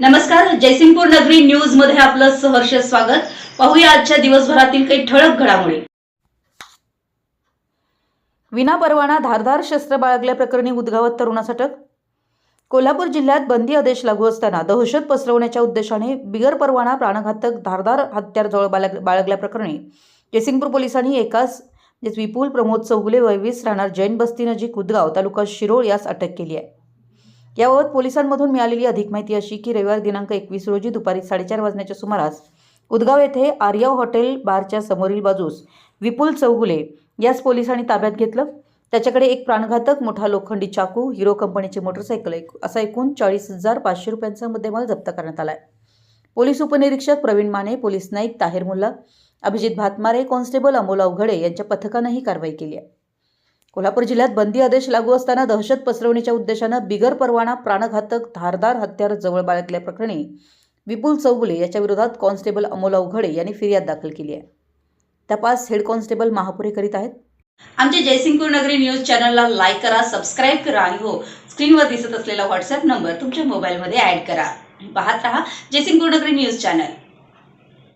नमस्कार जयसिंगपूर नगरी न्यूजमध्ये आपलं सहर्ष स्वागत. पाहूया आजच्या दिवसभरातील काही ठळक घडामोडी. विना परवाना धारदार शस्त्र बाळगल्याप्रकरणी उदगावत तरुणास अटक? कोल्हापूर जिल्ह्यात बंदी आदेश लागू असताना दहशत पसरवण्याच्या उद्देशाने बिगर परवाना प्राणघातक धारदार हत्यार जवळ बाळगल्याप्रकरणी जयसिंगपूर पोलिसांनी एकाच विपुल प्रमोद चौगुले वयवीस राहणार जैन बस्ती नजीक उदगाव तालुका शिरोळ यास अटक केली आहे. याबाबत पोलिसांमधून मिळालेली अधिक माहिती अशी की रविवार दिनांक एकवीस रोजी दुपारी साडेचार वाजण्याच्या सुमारास उदगाव येथे आर्यव हॉटेल बारच्या समोरील बाजूस विपुल चौगुले याच पोलिसांनी ताब्यात घेतलं. त्याच्याकडे एक प्राणघातक मोठा लोखंडी चाकू हिरो कंपनीचे मोटरसायकल एक असा एकूण चाळीस हजार पाचशे रुपयांचा मुद्देमाल जप्त करण्यात आला आहे पोलीस उपनिरीक्षक प्रवीण माने पोलीस नाईक ताहेर मुल्ला अभिजित भातमारे कॉन्स्टेबल अमोल अवघडे यांच्या पथकानं ही कारवाई केली आहे. कोल्हापूर जिल्ह्यात बंदी आदेश लागू असताना दहशत पसरवण्याच्या उद्देशानं बिगर परवाना प्राणघातक धारदार हत्यार जवळ बाळगल्याप्रकरणी विपुल चौगुले याच्या विरोधात कॉन्स्टेबल अमोल अवघडे यांनी फिर्याद दाखल केली आहे. तपास हेड कॉन्स्टेबल महापुरे करीत आहेत. आमच्या जयसिंगपूर नगरी न्यूज चॅनलला लाईक करा सबस्क्राईब करा आणि हो स्क्रीनवर दिसत असलेला व्हॉट्सअप नंबर तुमच्या मोबाईलमध्ये ऍड करा. पाहत रहा जयसिंगपूर नगरी न्यूज चॅनल.